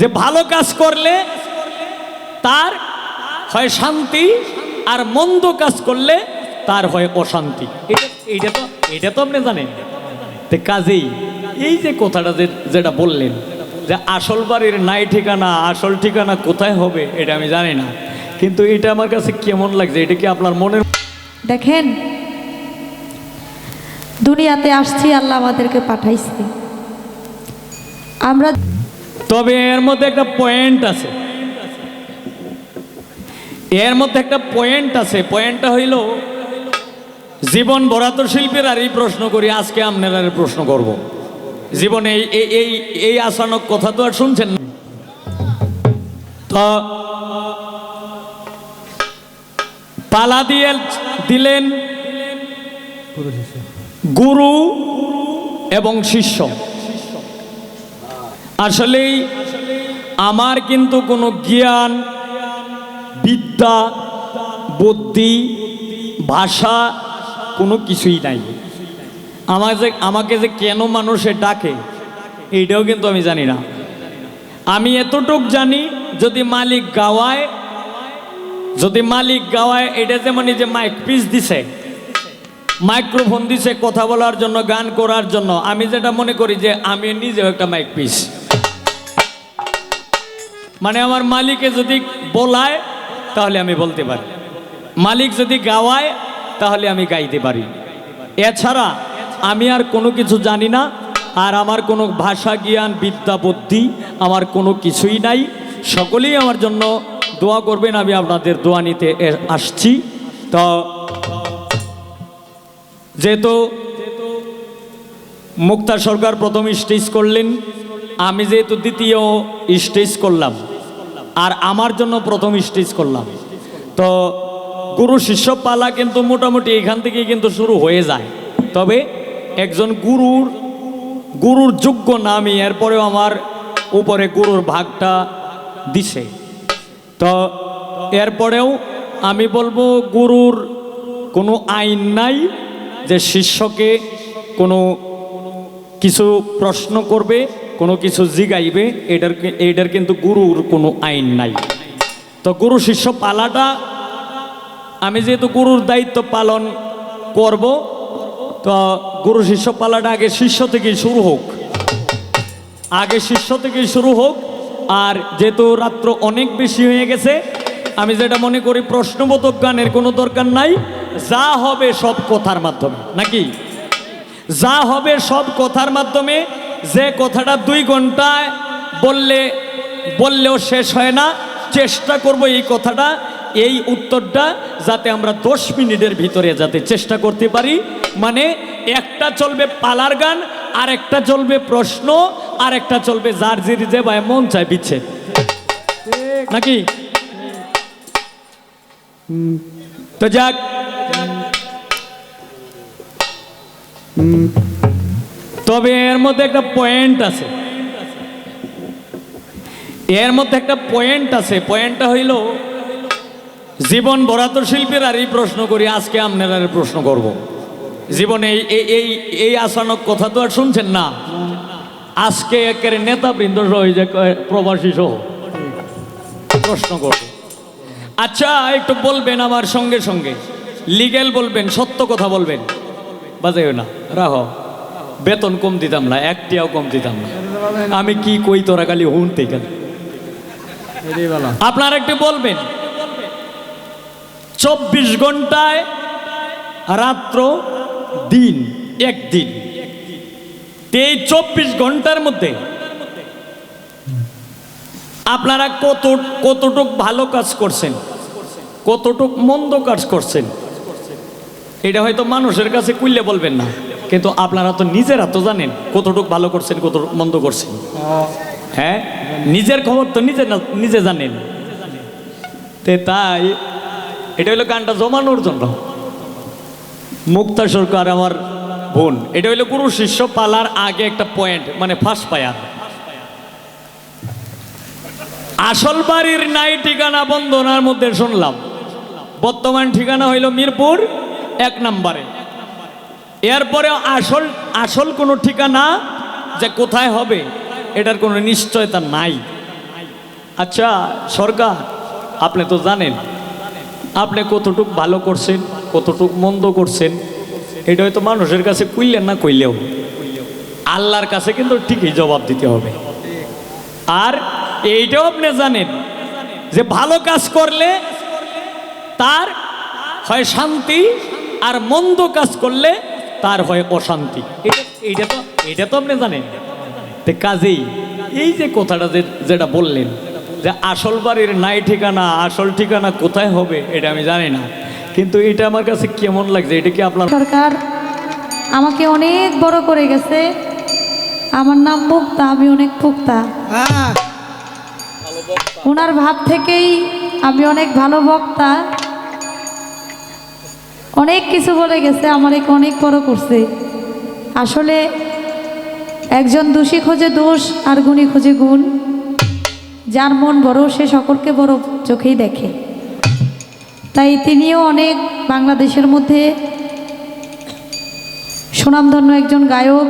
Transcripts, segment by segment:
যে ভালো কাজ করলে তার হয় শান্তি আর মন্দ কাজ করলে তার হয় অশান্তি। এটা তো এটা তো আপনি জানেন। তো কাজেই এই যে কথাটা যেটা বললেন, যে আসল বাড়ির নাই ঠিকানা, আসল ঠিকানা কোথায় হবে এটা আমি জানি না। কিন্তু এটা আমার কাছে কেমন লাগছে, এটা কি আপনার মনের দেখেন, দুনিয়াতে আসছি, আল্লাহ আমাদেরকে পাঠাইছে। আমরা তবে এর মধ্যে একটা পয়েন্ট আছে। এর মধ্যে একটা পয়েন্ট আছে। পয়েন্টটা হইল, জীবন বরাত শিল্পীর আর এই প্রশ্ন করি, আজকে আপনারা প্রশ্ন করব। জীবনে এই- এই এই আসানক কথা তো আর শুনছেন না। তো, পালা দিয়ে দিলেন গুরু এবং শিষ্য। আসলেই আমার কিন্তু কোনো জ্ঞান, বিদ্যা, বুদ্ধি, ভাষা কোনো কিছুই নাই। আমার যে, আমাকে যে কেন মানুষে ডাকে, এইটাও কিন্তু আমি জানি না। আমি এতটুক জানি, যদি মালিক গাওয়ায়, যদি মালিক গাওয়ায়, এটা যেমন এই যে মাইক পিস দিছে মাইক্রোফোন দিছে কথা বলার জন্য, গান করার জন্য। আমি যেটা মনে করি যে আমি নিজেও একটা মাইক পিস মানে আমার মালিকে যদি বলায়, তাহলে আমি বলতে পারি। মালিক যদি গাওয়ায়, তাহলে আমি গাইতে পারি। এছাড়া আমি আর কোনো কিছু জানি না, আর আমার কোনো ভাষা, জ্ঞান, বিদ্যা, বুদ্ধি আমার কোনো কিছুই নাই। সকলেই আমার জন্য দোয়া করবেন, আমি আপনাদের দোয়া নিতে আসছি। তো যেহেতু মুক্তা সরকার প্রথম স্টেজ করলেন, আমি যেহেতু দ্বিতীয় স্টেজ করলাম, আর আমার জন্য প্রথম স্টেজ করলাম। তো গুরু শিষ্য পালা কিন্তু মোটামুটি এখান থেকে কিন্তু শুরু হয়ে যায়। তবে একজন গুরুর গুরুর যোগ্য নামই এরপরেও আমার উপরে গুরুর ভাগটা দিছে। তো এরপরেও আমি বলব, গুরুর কোনো আইন নাই যে শিষ্যকে কোনো কিছু প্রশ্ন করবে, কোনো কিছু জিগাইবে, এটার এটার কিন্তু গুরুর কোনো আইন নাই। তো গুরু শিষ্য পালাটা, আমি যেহেতু গুরুর দায়িত্ব পালন করব, তো গুরু শিষ্য পালাটা আগে শিষ্য থেকেই শুরু হোক। আগে শিষ্য থেকেই শুরু হোক, আর যেহেতু রাত্র অনেক বেশি হয়ে গেছে, আমি যেটা মনে করি প্রশ্নবোধক গানের কোনো দরকার নাই। যা হবে সব কথার মাধ্যমে, নাকি? যা হবে সব কথার মাধ্যমে যে কথাটা দুই ঘন্টায় বললে, বললেও শেষ হয় না, চেষ্টা করব এই কথাটা, এই উত্তরটা যাতে আমরা দশ মিনিটের ভিতরে যাতে চেষ্টা করতে পারি। মানে একটা চলবে পালার গান আর একটা চলবে প্রশ্ন আর একটা চলবে যার জির যে ভাই মন চায় বিচ্ছে। নাকি? তো যাক তবে এর মধ্যে একটা পয়েন্ট আছে। এর মধ্যে একটা পয়েন্ট আছে। পয়েন্টটা হইল, জীবন বরাত শিল্পীর আর এই প্রশ্ন করি, আজকে আপনারা প্রশ্ন করব। জীবনে এই এই- আসানক কথা তো আর শুনছেন না? আজকে একের নেতাবৃন্দ সহ যে প্রবাসী সহ প্রশ্ন করব। আচ্ছা একটু বলবেন আমার সঙ্গে সঙ্গে। লিগেল বলবেন, সত্য কথা বলবেন। বাজাইও না। রাহো। বেতন কম দিতাম না একটিও কম দিতাম না। আমি কি কই তোরা খালি হুনতে গেল আপনারা একটু বলবেন। চব্বিশ ঘন্টায় রাত্র দিন একদিন। এই চব্বিশ ঘণ্টার মধ্যে আপনারা কত কতটুক ভালো কাজ করছেন কতটুক মন্দ কাজ করছেন এটা হয়তো মানুষের কাছে কুইলে বলবেন না, কিন্তু আপনারা তো নিজেরা তো জানেন কতটুক ভালো করছেন কত মন্দ করছেন। হ্যাঁ? নিজের খবর তো নিজে নিজে জানেন। তে তাই, এটা হলো গানটা জমানোর জন্য। মুক্তা সরকার আমার বোন, এটা হলো গুরু শিষ্য পালার আগে একটা পয়েন্ট মানে ফার্স্ট পায়ার আসল বাড়ির নাই ঠিকানা বন্দনার মধ্যে শুনলাম। বর্তমান ঠিকানা হইল মিরপুর। এক নম্বরে। এরপরে আসল আসল কোনো ঠিকানা যে কোথায় হবে, এটার কোনো নিশ্চয়তা নাই। আচ্ছা সরকার, আপনি তো জানেন, আপনি কতটুক ভালো করছেন, কতটুক মন্দ করছেন, এটা হয়তো মানুষের কাছে কইলেন না কইলেও। আল্লাহর কাছে কিন্তু ঠিকই জবাব দিতে হবে। আর এইটাও আপনি জানেন, যে ভালো কাজ করলে তার হয় শান্তি আর মন্দ কাজ করলে তার হয় অশান্তি। এটা এইটা তো এটা তো আপনি জানেন। তো কাজেই এই যে কথাটা যে যেটা বললেন যে আসল বাড়ির নাই ঠিকানা আসল ঠিকানা কোথায় হবে এটা আমি জানি না। কিন্তু এটা আমার কাছে কেমন লাগছে এটা কি আপনার সরকার আমাকে অনেক বড় করে গেছে। আমার নাম মুক্তা আমি অনেক পুক্তা ওনার ভাব থেকেই আমি অনেক ভালো বক্তা অনেক কিছু বলে গেছে, আমারে অনেক বড় করছে। আসলে একজন দোষী খোঁজে দোষ, আর গুণী খোঁজে গুণ। যার মন বড়, সে সকলকে বড় চোখেই দেখে। তাই তিনিও অনেক বাংলাদেশের মধ্যে সুনামধন্য একজন গায়ক।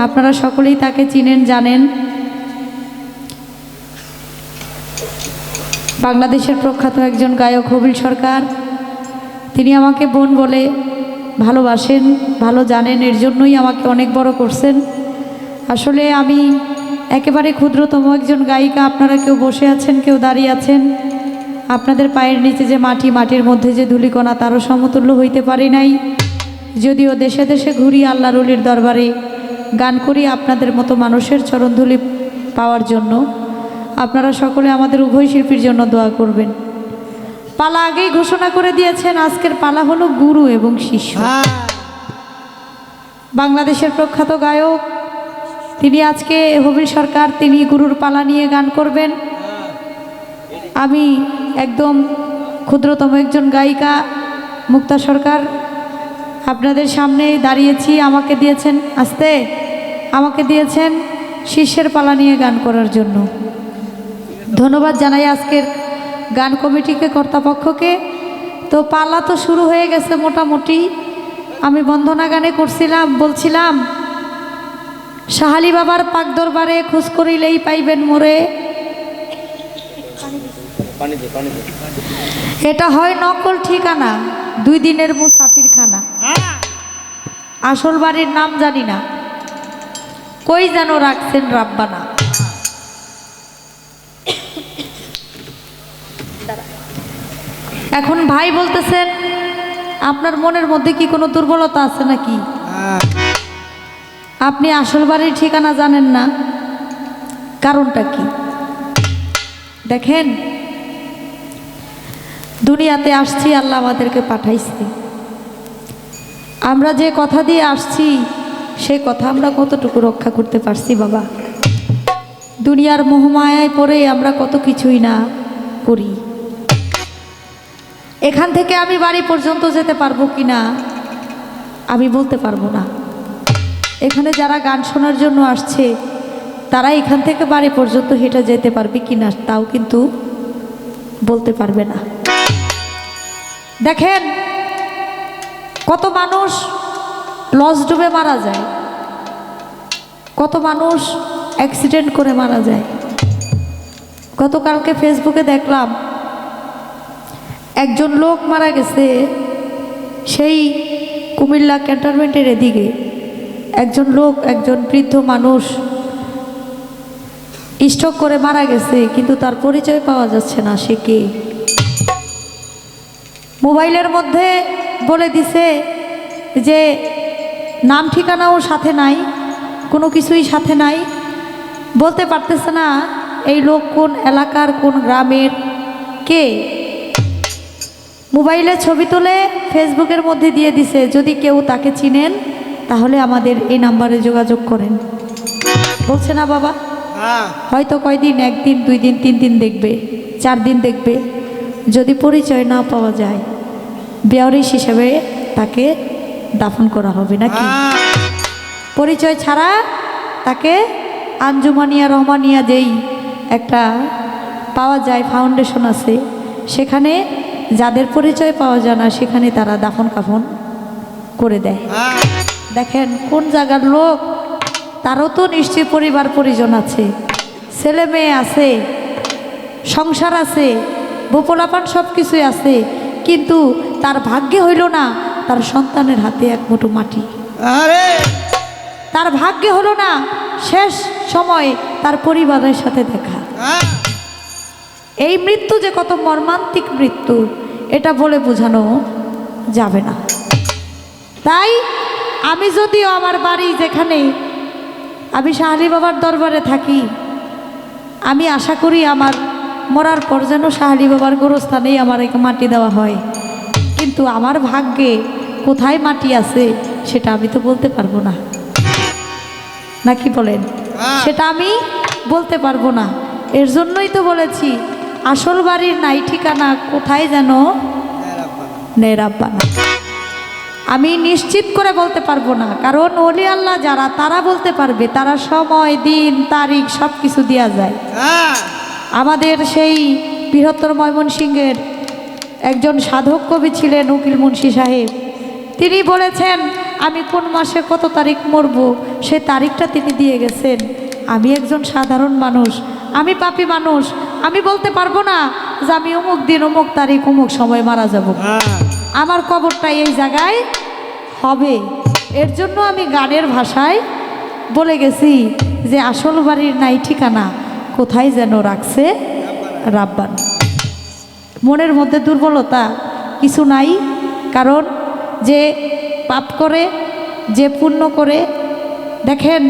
আপনারা সকলেই তাকে চিনেন, জানেন। বাংলাদেশের প্রখ্যাত একজন গায়ক হবিল সরকার। তিনি আমাকে বোন বলে ভালোবাসেন, ভালো জানেন, এর জন্যই আমাকে অনেক বড় করছেন। আসলে আমি একেবারে ক্ষুদ্রতম একজন গায়িকা, আপনারা কেউ বসে আছেন, কেউ দাঁড়িয়ে আছেন, আপনাদের পায়ের নিচে যে মাটি, মাটির মধ্যে যে ধুলিকণা, তারও সমতুল্য হইতে পারি নাই। যদিও দেশে দেশে ঘুরি আল্লাহ রুলির দরবারে, গান করি আপনাদের মতো মানুষের চরণধুলি পাওয়ার জন্য। আপনারা সকলে আমাদের উভয় শিল্পীর জন্য দোয়া করবেন। পালা আগেই ঘোষণা করে দিয়েছেন আজকের পালা হলো গুরু এবং শিষ্য। বাংলাদেশের প্রখ্যাত গায়ক তিনি আজকে হবিল সরকার তিনি গুরুর পালা নিয়ে গান করবেন। আমি একদম ক্ষুদ্রতম একজন গায়িকা মুক্তা সরকার আপনাদের সামনে দাঁড়িয়েছি আমাকে দিয়েছেন আসতে আমাকে দিয়েছেন শিষ্যের পালা নিয়ে গান করার জন্য। ধন্যবাদ জানাই আজকের গান কমিটিকে, কর্তাপক্ষকে। তো পালা তো শুরু হয়ে গেছে মোটামুটি। আমি বন্দনা গানে করছিলাম, বলছিলাম সাহালি বাবার পাক দরবারে খোঁজ করিলেই পাইবেন মোরে। এটা হয় নকল ঠিকানা, দুই দিনের মুসাফির খানা। আসল বাড়ির নাম জানি না। কই যেন রাখছেন রাব্বানা। এখন ভাই বলতেছেন আপনার মনের মধ্যে কি কোনো দুর্বলতা আছে নাকি? আপনি আসল বাড়ির ঠিকানা জানেন না কারণটা কি? দেখেন দুনিয়াতে আসছি আল্লাহ আমাদেরকে পাঠাইছে। আমরা যে কথা দিয়ে আসছি সে কথা আমরা কতটুকু রক্ষা করতে পারছি বাবা? দুনিয়ার মোহমায়ায় পড়ে আমরা কত কিছুই না করি। এখান থেকে আমি বাড়ি পর্যন্ত যেতে পারব কি না? আমি বলতে পারব না। এখানে যারা গান শোনার জন্য আসছে, তারা এখান থেকে বাড়ি পর্যন্ত হেঁটে যেতে পারবে কি না, তাও কিন্তু বলতে পারবে না। দেখেন, কত মানুষ লস ডুবে মারা যায়। কত মানুষ অ্যাক্সিডেন্ট করে মারা যায়। গতকালকে ফেসবুকে দেখলাম একজন লোক মারা গেছে, সেই কুমিল্লা ক্যান্টনমেন্টের এদিকে। একজন লোক, একজন বৃদ্ধ মানুষ স্ট্রোক করে মারা গেছে, কিন্তু তার পরিচয় পাওয়া যাচ্ছে না সে কে। মোবাইলের মধ্যে বলে দিছে যে, নাম ঠিকানাও সাথে নাই, কোনো কিছুই সাথে নাই। বলতে পারতেছে না, এই লোক কোন এলাকার, কোন গ্রামের কে? মোবাইলে ছবি তুলে ফেসবুকের মধ্যে দিয়ে দিছে যদি কেউ তাকে চিনেন তাহলে আমাদের এই নাম্বারে যোগাযোগ করেন। বলছে না বাবা? হয়তো কয়দিন একদিন দুই দিন তিন দিন দেখবে চার দিন দেখবে। যদি পরিচয় না পাওয়া যায় বেয়ারিশ হিসেবে তাকে দাফন করা হবে নাকি? পরিচয় ছাড়া তাকে আঞ্জুমানিয়া রহমানিয়া যেই একটা পাওয়া যায় ফাউন্ডেশন আছে সেখানে যাদের পরিচয় পাওয়া যায় না সেখানে তারা দাফন কাফন করে দেয়। দেখেন কোন জায়গার লোক তারও তো নিশ্চয়ই পরিবার পরিজন আছে। ছেলে মেয়ে আছে সংসার আছে বোপলাপান সব কিছুই আছে কিন্তু তার ভাগ্যে হইল না তার সন্তানের হাতে এক মুঠো মাটি। তার ভাগ্যে হলো না শেষ সময় তার পরিবারের সাথে দেখা। এই মৃত্যু যে কত মর্মান্তিক মৃত্যু এটা বলে বোঝানো যাবে না। তাই আমি যদিও আমার বাড়ি যেখানে আমি শাহালি বাবার দরবারে থাকি আমি আশা করি আমার মরার পর যেন শাহালি বাবার গোরস্থানেই আমার এক মাটি দেওয়া হয়। কিন্তু আমার ভাগ্যে কোথায় মাটি আছে সেটা আমি তো বলতে পারব না। নাকি বলেন? হ্যাঁ। সেটা আমি বলতে পারব না। এর জন্যই তো বলেছি আসল বাড়ির নাই ঠিকানা কোথায় যেন? নেরাব্বানা। আমি নিশ্চিত করে বলতে পারব না কারণ অলি আল্লাহ যারা তারা বলতে পারবে তারা সময় দিন তারিখ সব কিছু দেওয়া যায়। হ্যাঁ। আমাদের সেই বৃহত্তর ময়মনসিংহের একজন সাধক কবি ছিলেন উকিল মুন্সি সাহেব। তিনি বলেছেন আমি কোন মাসে কত তারিখ মরব সে তারিখটা তিনি দিয়ে গেছেন। আমি একজন সাধারণ মানুষ আমি পাপি মানুষ আমি বলতে পারব না যে আমি অমুক দিন অমুক তারিখ অমুক সময় মারা যাব। হ্যাঁ। আমার কবরটা এই জায়গায় হবে। এর জন্য আমি গানের ভাষায় বলে গেছি যে আসল বাড়ির নাই ঠিকানা কোথায় যেন রাখছে রাব্বান। মনের মধ্যে দুর্বলতা কিছু নাই কারণ যে পাপ করে যে পুণ্য করে দেখেন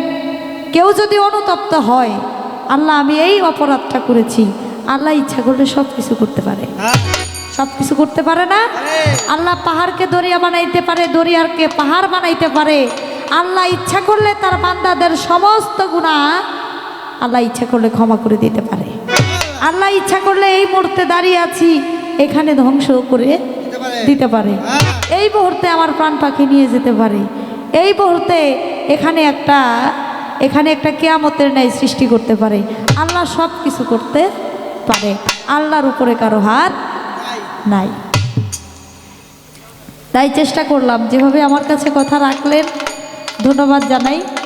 কেউ যদি অনুতপ্ত হয় আল্লাহ আমি এই অপরাধটা করেছি। আল্লাহ ইচ্ছা করলে সব কিছু করতে পারে। সব কিছু করতে পারে না? আল্লাহ পাহাড়কে দরিয়া বানাইতে পারে দরিয়ারকে পাহাড় বানাইতে পারে। আল্লাহ ইচ্ছা করলে তার বান্দাদের সমস্ত গুণা আল্লাহ ইচ্ছা করলে ক্ষমা করে দিতে পারে। আল্লাহ ইচ্ছা করলে এই মুহূর্তে দাঁড়িয়ে আছি, এখানে ধ্বংস করে দিতে পারে। এই মুহূর্তে আমার প্রাণ পাখি নিয়ে যেতে পারে। এই মুহূর্তে এখানে একটা এখানে একটা কেয়ামতের ন্যায় সৃষ্টি করতে পারে। আল্লাহ সব কিছু করতে পারে। আল্লাহর উপরে কারও হাত নাই। তাই চেষ্টা করলাম। যেভাবে আমার কাছে কথা রাখলেন, ধন্যবাদ জানাই।